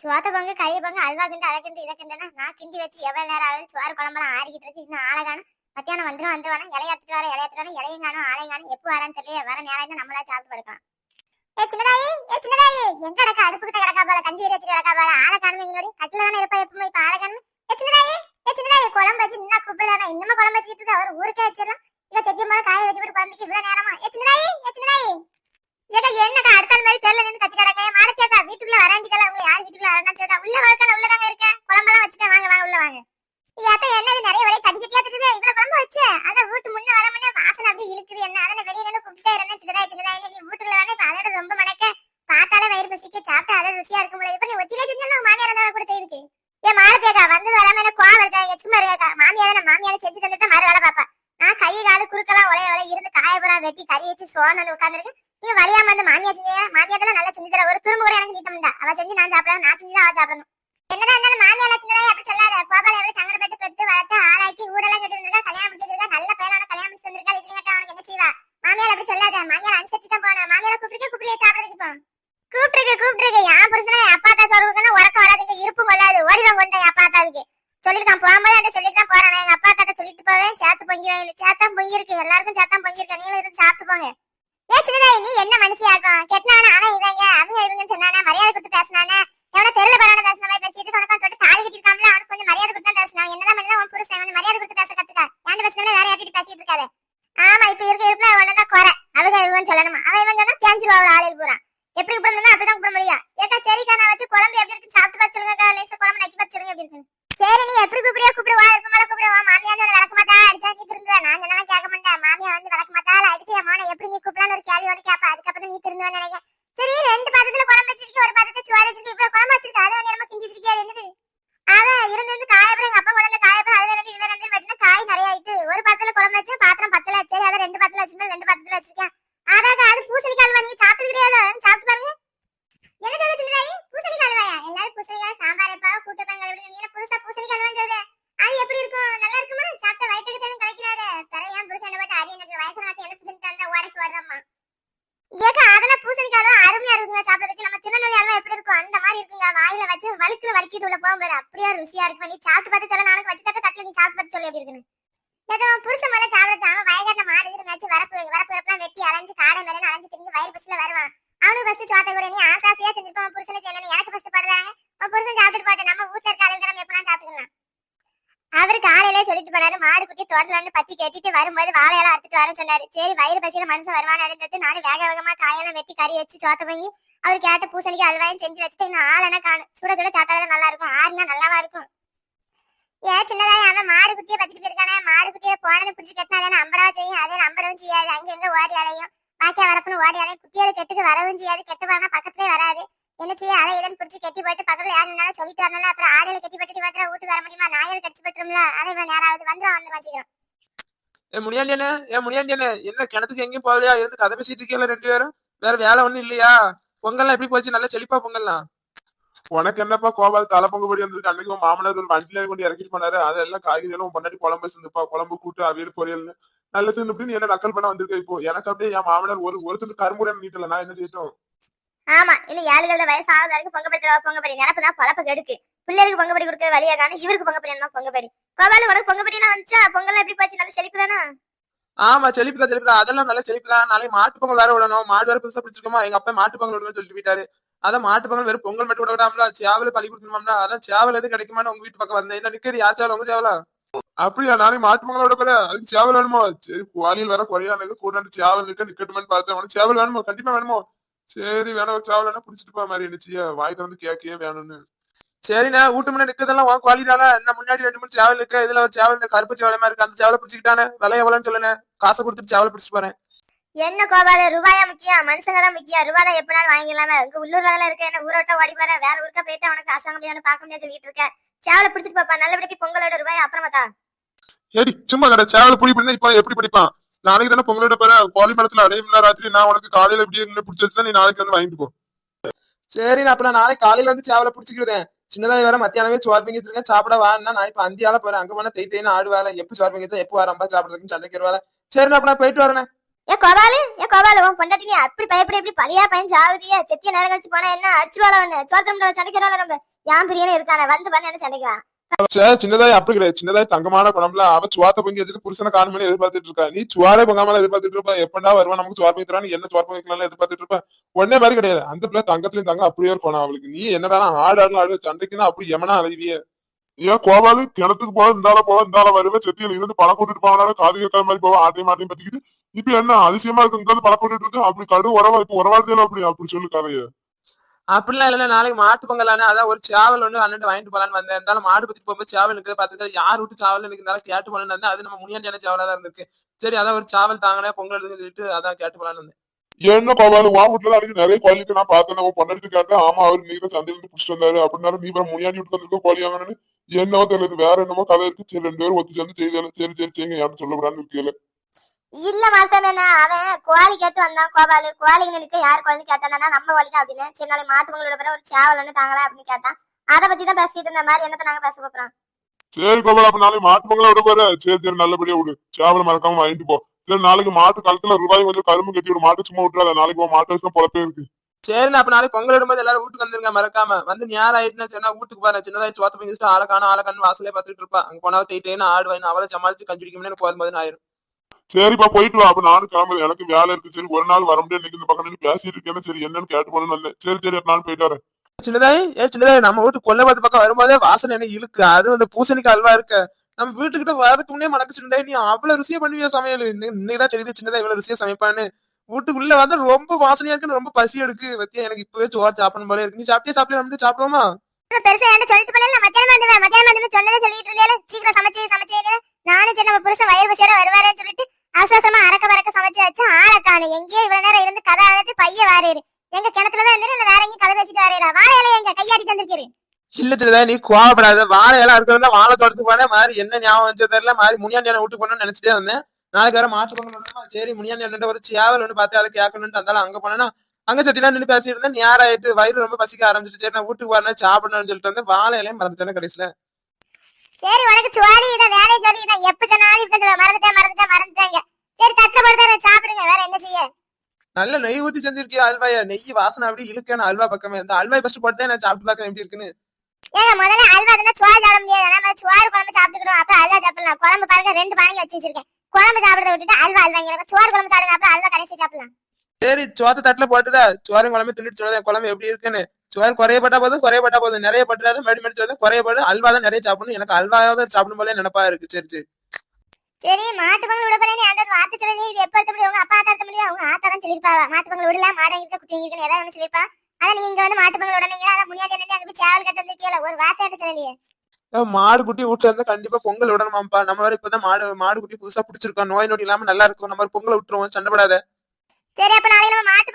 சோத்த பங்கு கைய பங்கு அல்வா கிண்டு அதை கிண்டு இதை கிண்டுனா நான் கிண்டி வச்சு எவ்வளவு நேரம் ஆகுது? சோறு குழம்பெல்லாம் ஆறிக்கிட்டு இருக்கு. இன்னும் ஆளகான மத்தியானம் வந்துடும் வந்துருவானா? இலையாத்துட்டு வர இலையாத்துட்டு வர இலையும் காணும் ஆளையும் காணும். எப்போ வரான்னு தெரியல வர நேரம் இருந்தா நம்மளா சாப்பிட்டு படுக்கலாம். ஏ சின்னதாயி ஏ சின்னதாயி எங்க கிடக்கா அடுப்பு கிட்ட கிடக்கா போல? கஞ்சி வச்சு கிடக்கா போல? ஆளை காணும் எங்களோட. கட்டில தானே இருப்பா எப்பவுமே. இப்ப ஆளை காணும். ஏ சின்னதாயி ஏ சின்னதாயி குழம்பு வச்சு நின்னா கூப்பிடலாம் இன்னும் குழம்பு வச்சுக்கிட்டு அவர் ஊருக்கே வச்சிடலாம். இல்ல செத்தியம்மா காய வெட்டி போட்டு குழம்புக்கு இவ்வளவு நேரமா? ஏ சின்னதாயி ஏ சின்னதாயி. ஏக்கா என்னக்கா அடுத்த மாதிரி தெரியல நின்று கத்தி கிடக்க? மாடச்சேக்கா வீட்டுக்குள்ள வராண்டிக்கல உங்க யார் வீட்டுக்குள்ள வரணும் சேதா உள்ள வளர்க்கணும் உள்ள தாங்க இருக்க. குழம்பெல்லாம் வச்சுட்டேன் வாங்க வாங்க உள்ள வாங்க. ஏக்கா என்னது நிறைய ஒரே சட்டி சட்டியா இருக்குது? இவ்வளவு குழம்பு வச்சு. அத வீட்டு முன்ன வர முன்ன வாசனை அப்படியே இழுக்குது. என்ன அதை வெளியே நின்று கூப்பிட்டே இருந்தேன். சின்னதா சின்னதா. நீ வீட்டுல வரணும் இப்ப அதோட ரொம்ப மணக்க. பார்த்தாலே வயிறு பசிக்க. சாப்பிட்டு அதோட ருசியா இருக்கும் போல. இப்ப நீ ஒத்திலே செஞ்சாலும் மாமியார் இருந்தா கூட செய்யுது ஏன் மாடத்தேக்கா வந்தது வராம என்ன கோவம் இருக்காங்க சும்மா இருக்காக்கா மாமியார் மாமியார செஞ்சு தந்துட்டு மறு வேலை பாப்பா நான் கை காலு குறுக்கெல்லாம் ஒரே ஒரே இருந்து காயபுரம் வெட்டி கறி வச்சு சோனல் உட்காந்துருக்கேன் இது வலியாம வந்து மாமியா செஞ்சீங்க. மாமியா தான் நல்லா செஞ்சு தர ஒரு துரும்பு கூட எனக்கு நீட்டம்டா அவ செஞ்சு நான் சாப்பிடலாம் நான் செஞ்சு தான் அவ சாப்பிடணும். என்னதான் இருந்தாலும் மாமியால செஞ்சதா அப்படி சொல்லாத. கோபால எவ்வளவு சங்கடப்பட்டு பெற்று வளர்த்து ஆளாக்கி ஊடெல்லாம் கட்டி வந்திருக்கா கல்யாணம் முடிச்சிருக்கா நல்ல பேரான கல்யாணம் முடிச்சு வந்திருக்கா இல்லைங்க அவனுக்கு என்ன செய்வா? மாமியால அப்படி சொல்லாத. மாமியால அனுசரிச்சு தான் போனா மாமியால கூப்பிட்டு கூப்பிட்டு சாப்பிடுறதுக்கு இப்போ. கூப்பிட்டுருக்கு கூப்பிட்டுருக்கு. என் புருஷனா என் அப்பா தான் சொல்றதுன்னா உறக்க வராதுங்க. இருப்பு கொள்ளாது. ஓடிடும் கொண்டேன் என் அப்பா தாவுக்கு சொல்லிருக்கான் போகும்போது என்கிட்ட சொல்லிட்டு தான் போறேன் எங்க அப்பா தாட்ட சொல்லிட்டு போவேன். சேத்து பொங்கி வாங்கி சேத்தான் பொங்கி இருக்கு. எல்லாருக்கும் சேத்தான் பொங்கி இருக்கு. நீங்களும் இருந்து சாப்பிட்டு போங்க. ஏ சின்னதாய் நீ என்ன மனுஷியாக்கும்? கெட்டினவன அவன் இவங்க அவங்க இவங்கன்னு சொன்னானே மரியாதை கொடுத்து பேசினானே? தெருல பரவான பேசின மாதிரி பேசிட்டு தொட்டு தாலி கட்டிருக்காமல அவனுக்கு கொஞ்சம் மரியாதை கொடுத்து தான் என்னதான் பண்ணா உன் புருஷன் வந்து மரியாதை கொடுத்து பேச கத்துக்க. ஏன் பேசினா வேற யார்கிட்ட பேசிட்டு இருக்காது. ஆமா இப்ப இருக்க இருப்புல ஒண்ணுதான் குறை. அவங்க சொல்லணுமா? அவன் இவன் சொன்னா தேஞ்சிருவா ஆளில் பூரா. எப்படி கூப்பிடணுமோ அப்படிதான் கூப்பிட முடியும். ஏக்கா சரிக்கா நான் வச்சு குழம்பு எப்படி இருக்கு சாப்பிட்டு பார்த்து சொல்லுங்க லேசா குழம்பு நக்கி பார்த்து சொல்லுங்க எப்படி இருக்கு சரி நீ எப்படி கூப்பிடியா ஒரு அதுக்கப்புறம் நீ திருந்துவேன்னு நினைக்க சரி ரெண்டு பாத்திரத்துல குழம்பு வச்சிருக்க ஒரு பாத்திரத்தை சுவாரி வச்சிருக்க இப்ப குழம்பு வச்சிருக்க அதை வந்து நம்ம கிண்டி வச்சிருக்கியா அது என்னது அவன் இருந்து வந்து காயப்பறம் எங்க அப்பா கொண்டு வந்து காயப்பறம் அதுல ரெண்டு இதுல ரெண்டு வெட்டினா காய் நிறைய ஆயிட்டு ஒரு பாத்திரத்துல குழம்பு வச்சு பாத்திரம் பத்தல சரி அதை ரெண்டு பாத்திரத்துல வச்சிருந்தேன் ரெண்டு பாத்திரத்துல வச்சிருக்கேன் அதாக அது பூசணிக்காய் அல்வா நீங்க சாப்பிட்டு கிடையாது சாப்பிட்டு பாருங்க என்ன சொல்ல சின்னதாயி பூசணிக்காய் அல்வாயா எல்லாரும் பூசணிக்காய் சாம்பார் எப்பா கூட்டு பொங்கல் எப்படி நீ என்ன புதுசா பூசணிக்காய் அல்வான்னு சொல்லுது அது எப்படி இருக்கும் நல்லா இருக்குமா சாப்பிட்ட வயிற்றுக்கு தேவை கிடைக்கிறாரு தர ஏன் புருஷன் போட்டு அடி என்ன வயசு மாத்தி என்ன தின்ட்டு அந்த ஓடைக்கு வருதம்மா ஏக்கா அதெல்லாம் பூசணிக்காய் அல்வா அருமையா இருக்குங்க சாப்பிடுறதுக்கு நம்ம திருநெல்வேலி அல்வா எப்படி இருக்கும் அந்த மாதிரி இருக்குங்க வாயில வச்சு வலிக்குல வலிக்கிட்டு உள்ள போகும் பாரு அப்படியே ருசியா இருக்கு நீ சாப்பிட்டு பார்த்து சொல்ல நாளைக்கு வச்சு தக்க தட்டில் நீ சாப்பிட்டு பார்த்து சொல்லி எப்படி இருக்குன்னு. ஏதோ புருஷன் மேல சாப்பிட்டாம வயக்காட்டுல மாடு கீடு மேய்ச்சி வரப்பு வரப்பு வரப்புலாம் வெட்டி அலைஞ்சு காடை மேலே அலைஞ்சு திரிந்து வயிறு பஸ்ல வருவான். அவனுக்கு ஃபர்ஸ்ட் சோத்த கூட நீ ஆசாசியா செஞ்சிருப்பான் புருஷனை செய்யணும் எனக்கு ஃபர்ஸ்ட் படுறாங்க. உன் புருஷன் சாப்பிட்டு போட்டு நம்ம வீட்டுல இருக்க அலைஞ்சு நம்ம எப்படிலாம் சாப்பிட்டுக்கலாம்? அவர் காலையிலே சொல்லிட்டு போனாரு மாடு குட்டி தோட்டத்துல பத்தி கட்டிட்டு வரும்போது வாழையெல்லாம் அறுத்துட்டு வரேன்னு சொன்னாரு. சரி வயிறு பசியில மனுஷன் வருவான்னு நினைச்சிட்டு நானும் வேக வேகமா காயெல்லாம் வெட்டி கறி வச்சு சோத்த போய் அவர் கேட்ட பூசணிக்கு அதுவாயும் செஞ்சு வச்சுட்டு இன்னும் ஆளனா காணும். சுட சுட சாப்பிட்டாதான் நல்லா இருக்கும். ஆறுனா நல்லாவா இருக்கும். ஏன் சின்னதாய் அவன் மாடு குட்டியை பத்திட்டு போயிருக்கானே. மாடு குட்டியை போனதை பிடிச்சி கட்டினா அதே அம்படவா செய்யும்? அதே நம்படவும் செய்யாது. அங்க எங்க ஓடி அலையும்? பாக்கியா வரப்புன்னு ஓடி அலையும். குட்டியோட கெட்டுக்கு வரவும் செய்யாது. கெட்டு போனா பக்கத்துலயே வராது. என்ன செய்ய? அதை இதன் பிடிச்சி கட்டி போட்டு பக்கத்துல யாரு இருந்தாலும் சொல்லிட்டு வரணும்ல. அப்புறம் ஆடையில கட்டி போட்டுட்டு மாத்திரம் வீட்டுக்கு வர முடியுமா? நாயில் கடிச்சு போட்டுரும்ல. அதே இவ்வளவு யாராவது வந்துடும் வந்து வச்சுக்கிறோம் ஏ முனியாண்டியனே ஏ முனியாண்டியனே என்ன கிணத்துக்கு எங்கேயும் போகலையா? இருந்து கதை பேசிட்டு இருக்கீங்களா ரெண்டு பேரும்? வேற வேலை ஒண்ணும் இல்லையா? பொங்கல்லாம் எப்படி போச்சு? நல்லா செழிப்பா பொங்கல்லாம். உனக்கு என்னப்பா கோபால் தலை பொங்க படி வந்திருக்கு. அன்னைக்கு உன் மாமனார் ஒரு வண்டியில கொண்டு இறக்கிட்டு போனாரு. அதெல்லாம் காய்கறி எல்லாம் பொண்டாட்டி குழம்பு வச்சிருந்துப்பா குழம்பு கூட்டு அவியல் பொரியல் நல்ல தின்னு என்ன நக்கல் பண்ண வந்திருக்க இப்போ? எனக்கு அப்படியே என் மாமனார் ஒரு ஒரு துண்டு கரும்புடன் நீட்டல. நான் என்ன செய்யட்டும்? ஆமா. இன்னும் ஏழுகள வயசு ஆகுது வரைக்கும் பொங்க படுத்துறவா பொங்க படி. நினப்பு தான் பொழப்ப கெடுக்கு. பிள்ளைகளுக்கு பொங்க படி கொடுக்க வழியா காணும் இவருக்கு பொங்க படி என்ன பொங்க படி. கோபாலு உனக்கு பொங்க படினா வந்துச்சா? பொங்கல் எப்படி போச்சு? நல்ல செழிப்பு தானா? ஆமா செழிப்புதா செழிப்புதா அதெல்லாம் நல்லா செழிப்புதான் நாளைக்கு மாட்டு பொங்கல் வேற விடணும். மாடு வேற புதுசா பிடிச்சிருக்கோமா? எங்க அப்பா மாட்டு பொங்கல் விடுவேன்னு சொல்லிட்டு போயிட்டாரு. அதான் மாட்டு பொங்கல் வெறும் பொங்கல் மட்டும் விட விடாமல? சேவல பழி கொடுக்கணும்னா அதான் சேவல் எது கிடைக்குமான்னு உங்க வீட்டு பக்கம் வந்தேன். என்ன நிக்கிறது யா சேவல்? உங்க சேவலா? அப்படியா? நானே மாட்டு விட போல அதுக்கு சேவல் வேணுமோ? சரி குவாலியில் வர குறையானது. கூட சேவல் நிக்க நிக்கட்டுமான்னு பார்த்தேன். உனக்கு சேவல் வேணுமோ? கண்டிப்பா வேணுமோ? சரி வேணா ஒரு சேவல் வேணா பிடிச்சிட்டு போற மாதிரி இருந்துச்சு. வாய்க்கு வந்து கேக்கையே வேணும்னு. சரிண்ணா வீட்டு முன்னாடி நிக்கிறதெல்லாம் உன் குவாலிதால என்ன முன்னாடி ரெண்டு மூணு சேவல் இருக்கு. இதுல ஒரு சேவல் இந்த கருப்பு சேவலமா இருக்கு. அந்த சேவலை பிடிச்சிக்கிட்டானே? விலை எவ்வளவுன்னு சொல்லுனே காசை கொடுத்துட்டு சேவல் பிடிச்சிட்டு போறேன். என்ன கோபாலு? ரூபாயா முக்கியம் மனுஷங்க தான் முக்கியம் ரூபாய் தான் எப்படினாலும் வாங்கிக்கலாமே உங்க உள்ளூர்ல தானே இருக்க? என்ன ஊரோட்ட ஓடி போற? வேற ஊருக்கா போயிட்டு அவனுக்கு காசு வாங்க முடியாது பார்க்க முடியாது சொல்லிட்டு இருக்க. சேவலை பிடிச்சிட்டு பாப்பா. நல்லபடிக்கு பொங்கலோட ரூபாய் அப்புறமா தான் ஏடி சும்மா கடை. சேவல் புடி பண்ணி இப்ப எப்படி படிப்பான்? நாளைக்கு தானே பொங்கலோட போற? கோழி மரத்துல அடைய மணி ராத்திரி நான் உனக்கு காலையில இப்படியே நின்னு பிடிச்சி வச்சுதான் நீ நாளைக்கு வந்து வாங்கிட்டு போ. சரி நான் அப்ப நான் நாளைக்கு காலையில வந்து சேவலை பிடிச்சிக்கிறேன் சின்னதாய் வேற மத்தியானமே சோறு பிங்கி இருக்கேன் சாப்பிட வான்னா நான் இப்ப அந்தியால போறேன். அங்க போனா தெய் தேய்னு ஆடுவாள எப்ப சோறு பிங்கி எப்போ வரம்பா சாப்பிடுறதுக்கு சண்டைக்கு வருவாள. சரி நான் அப்ப நான் போயிட்டு வரேன் ஏ கோபாலு ஏ கோபாலு உன் பொண்டாட்டிங்க அப்படி பயப்படி எப்படி பழியா பயன் சாவுதியா. செத்திய நேரம் கழிச்சு போனா என்ன? அடிச்சுருவாள ஒண்ணு சோத்திரம் சண்டைக்கிறாள் நம்ம? யான் பிரியனே இருக்கானே? வந்து பண்ண என்ன சண்டைக்குவா சே, சின்னதாய் அப்படி கிடையாது. சின்னதாய் தங்கமான குழம்புல அவ சுவாத்த பொங்கி வச்சுட்டு புருஷனை காணுமே எதிர்பார்த்துட்டு இருக்கா. நீ சுவாரே பொங்காமல எதிர்பார்த்துட்டு இருப்பா. எப்படா வருவா? நமக்கு சுவார் பொங்கிக்கிறான்னு என்ன சுவார் பொங்கிக்கலாம் எதிர்பார்த்துட்டு இருப்பா? உடனே மாதிரி கிடையாது. அந்த பிள்ளை தங்கத்துலயும் தங்க அப்படியே இருக்கணும் அவளுக்கு. நீ என்னடா ஆடு ஆடு ஆடு சண்டைக்குன்னா அப்படி எமனா அலைவிய ஏன் கோபாலு கிணத்துக்கு போல இந்தால போல இந்தால வருவேன் செத்தியில் இருந்து பணம் கூட்டிட்டு போவாங்க காது கேட்காத மாதிரி போவா? ஆட்டையும் மாட்டையும் பத்திக்கிட்டு இப்ப என்ன அதிசயமா இருக்கு. இங்க பணம் கூட்டிட்டு இருக்கு. அப்படி கடு உறவா இப்ப உறவாடுதல அப்படி அப்படி சொல்லு கதைய. அப்படிலாம் இல்ல நாளைக்கு மாட்டு பொங்கலானே அதான் ஒரு சேவல் ஒண்ணு அண்ணன் வாங்கிட்டு போலான்னு வந்தேன். இருந்தாலும் மாடு பத்தி போகும்போது சேவல் இருக்கு பாத்துக்க யார் விட்டு சேவல் எனக்கு இருந்தாலும் கேட்டு போலான்னு வந்தேன். அது நம்ம முனியாண்டியான சேவலா தான் இருந்திருக்கு. சரி அதான் ஒரு சேவல் தாங்கினே பொங்கல் சொல்லிட்டு அதான் கேட்டு போலான்னு வந்தேன். என்ன கோபாலு வா வீட்டுல அன்னைக்கு நிறைய கோழிக்கு நான் பார்த்தேன். உன் பொண்ணு கேட்டேன். ஆமா அவர் நீங்க சந்தையில இருந்து புடிச்சிட்டு வந்தாரு. அப்படின்னாரு. நீ முனியாண்டி விட்டு வந்திருக்க கோழி வாங்கணும்னு என்னவோ தெரியல. வேற என்னமோ கதை இருக்கு. சரி ரெண்டு பேரும் ஒத்து சேர்ந்து செய்தாலும் சரி சரி செய்யுங்க யாரும் சொல்லக்கூடாதுன்னு இருக்கல இல்ல மாஸ்டர் என்ன அவன் கோழி கேட்டு வந்தான் கோபாலு. கோழிக்கு நினைக்க யார் கோழி கேட்டானா நம்ம கோழி தான் அப்படின்னு. சரி நாளைக்கு மாட்டு பொங்கலோட பிறகு ஒரு சேவல் ஒண்ணு தாங்களா அப்படின்னு கேட்டான். அதை பத்தி தான் பேசிட்டு இருந்த மாதிரி என்னத்த நாங்க பேச போறோம்? சரி கோபால் அப்ப நாளைக்கு மாட்டு பொங்கலை விட போற சரி சரி நல்லபடியா விடு. சேவல் மறக்காம வாங்கிட்டு போ. சரி நாளைக்கு மாட்டு கழுத்துல ரூபாய் கொஞ்சம் கரும்பு கட்டி விடு. மாட்டு சும்மா விட்டுறாத. நாளைக்கு மாட்டு வயசுல பொழப்பே இருக்கு. சரி அப்ப நாளைக்கு பொங்கல் இடும்போது எல்லாரும் வீட்டுக்கு வந்துருங்க மறக்காம. வந்து நேரம் ஆயிட்டுனா சரி வீட்டுக்கு போறேன். சின்னதாய் சோத்த பிங்கிட்டு ஆளை காணும் ஆளை கண்ணு வாசலே பார்த்துட்டு இருப்பா. அங்க போனா தேய்ட்டேன்னு ஆடு வாங்கி அவளை சமாளிச்சு கஞ்சுடிக்கணும்னு போதும் போதுன்னு ஆயிரும். சரிப்பா போயிட்டு வா. அப்ப நானும் கிளம்புறேன். எனக்கு வேலை இருக்கு. சரி ஒரு நாள் வர முடியாது. இன்னைக்கு இந்த பக்கம் நின்னு பேசிட்டு இருக்கேன்னு சரி என்னன்னு கேட்டு போகணும்னு வந்தேன் சரி சரி அப்ப நானும் போயிட்டு வரேன். சின்னதாய் ஏ சின்னதாய் நம்ம வீட்டு கொல்லபாத்து பக்கம் வரும்போதே வாசனை என்ன இழுக்கு? அது அந்த பூசணிக்கு அல்வா இருக்க. நம்ம வீட்டுக்கிட்ட வரதுக்கு முன்னே மணக்கு சின்னதாய் நீ அவ்வளவு ருசியா பண்ணுவியா சமையல்? இன்னை- இன்னைக்குதான் தெரியுது சின்னதா இவ்வளவு ருசியா சமைப்பான்னு. வீட்டுக்குள்ள வந்து ரொம்ப வாசனையா இருக்குன்னு ரொம்ப பசி எடுக்கு. பத்தியா எனக்கு இப்பவே சோறு சாப்பிடணும் போல இருக்கு. நீ சாப்பிட்டே சாப்பிட்டே வந்து சாப்பிடுவோமா? பெருசா என்ன சொல்லிட்டு பண்ணல மத்தியானம் மத்தியானம் வந்து சொன்னதே சொல்லிட்டு இருந்தேன் சீக்கிரம் சமைச்சு சமைச்சு. நானும் சரி நம்ம புருஷன் வயிறு பசியோட வருவாருன்னு சொல்லிட்டு அவசரமா அறக்க பறக்க சமைச்சு வச்சு ஆளை காணும் எங்கேயோ இவ்வளவு நேரம் இருந்து கதை அழைத்து பைய வாரேரு எங்க கிணத்துலதான் இருந்து இல்ல வேற எங்கேயும் கதை பேசிட்டு வாரேரா வாழையில எங்க கையாடி தந்திருக்கீரு இல்ல தெரியுதா நீ கோவப்படாத. வாழை எல்லாம் இருக்கிறதா வாழை தோட்டத்துக்கு போனேன். மாதிரி என்ன ஞாபகம் வச்சது தெரியல. மாதிரி முனியாண்டி வீட்டுக்கு போனோம்னு நினைச்சிட்டே வந்தேன். நாளைக்கு வேற மாற்று பொங்கல் சரி முனியாண்டி ஒரு சேவல் ஒன்று பார்த்து அதை கேட்கணும்னு இருந்தாலும் அங்க போனேன்னா அங்க தான் நின்று பேசிட்டு இருந்தேன். நேரம் ஆயிட்டு வயிறு ரொம்ப பசிக்க ஆரம்பிச்சிட்டு சரி நான் வீட்டுக்கு வரணும் சாப்பிடணும்னு சொல்லிட்டு வந்து வாழை இலையும் மறந்துட்டேன் கடைசியில. சரி உனக்கு சுவாரி இதை வேலையை சொல்லி இதை எப்ப சொன்னாலும் இப்ப. மறந்துட்டேன் மறந்துட்டேன் மறந்துட்டாங்க. சரி தட்டுல போட்டு சாப்பிடுங்க. வேற என்ன செய்ய? நல்ல நெய் ஊத்தி செஞ்சிருக்கியா அல்வாயா? நெய் வாசனை அப்படி இழுக்கான அல்வா பக்கமே. இந்த அல்வாய் ஃபர்ஸ்ட் போட்டு நான் சாப்பிட்டு பார்க்கறேன் எப்படி இருக்குன்னு. ஏங்க முதல்ல அல்வா தானே சுவாறு சாப்பிட முடியாது. நம்ம சுவாறு குழம்பு சாப்பிட்டுக்கிடுவோம். அப்புறம் அல்வா சாப்பிடலாம். குழம்பு பாருங்க ரெண்டு பானைக்கு வச்சு வச்சிருக்கேன். குழம்பு சாப்பிடறத விட்டுட்டு அல்வா அல்வாங்கிற சோறு குழம்பு சாப்பிடுங்க அப்புறம் அல்வா கடைசி சாப்பிடலாம். சரி சோத்த தட்டுல போட்டுதா. சோறு குழம்பு தின்னுட்டு சொல்லுதேன் குழம்பு எப்படி இருக்குன்னு. சோறு குறையப்பட்டா போதும் குறையப்பட்டா போதும். நிறைய பட்டுறாது மறுபடி மறுபடி சொல்லுது குறையப்படும் அல்வா தான் நிறைய சாப்பிடணும். எனக்கு அல்வாவது சாப்பிடும் போல நினைப்பா இருக்கு. சரி சரி. சரி மாட்டு பொங்கல் விட போறேன் ஆண்டது வார்த்தை சொல்லி இது எப்ப எடுத்த முடியும்? உங்க அப்பா எடுத்த முடியும்? அவங்க ஆத்தா தான் சொல்லிருப்பா மாட்டு பொங்கல் விடல மாடு இருக்க குட்டி இருக்குன்னு ஏதாவது ஒண்ணு சொல்லிருப்பா அதான் நீங்க இங்க வந்து மாட்டு பொங்கல் விடனீங்க அதான் முடியாது என்ன அங்க போய் சேவல் கட்ட வந்துருக்கீல ஒரு வார்த்தை எடுத்து சொல்லலையே? மாடு குட்டி வீட்டுல இருந்தா கண்டிப்பா பொங்கல் விடணுமாப்பா நம்ம வேற இப்பதான் மாடு மாடு குட்டி புதுசா பிடிச்சிருக்கோம். நோய் நொடி இல்லாம நல்லா இருக்கும். நம்ம பொங்கலை விட்டுருவோம். சண்டைப்படாத சரி அப்ப நாளைக்கு நம்ம மாட்டு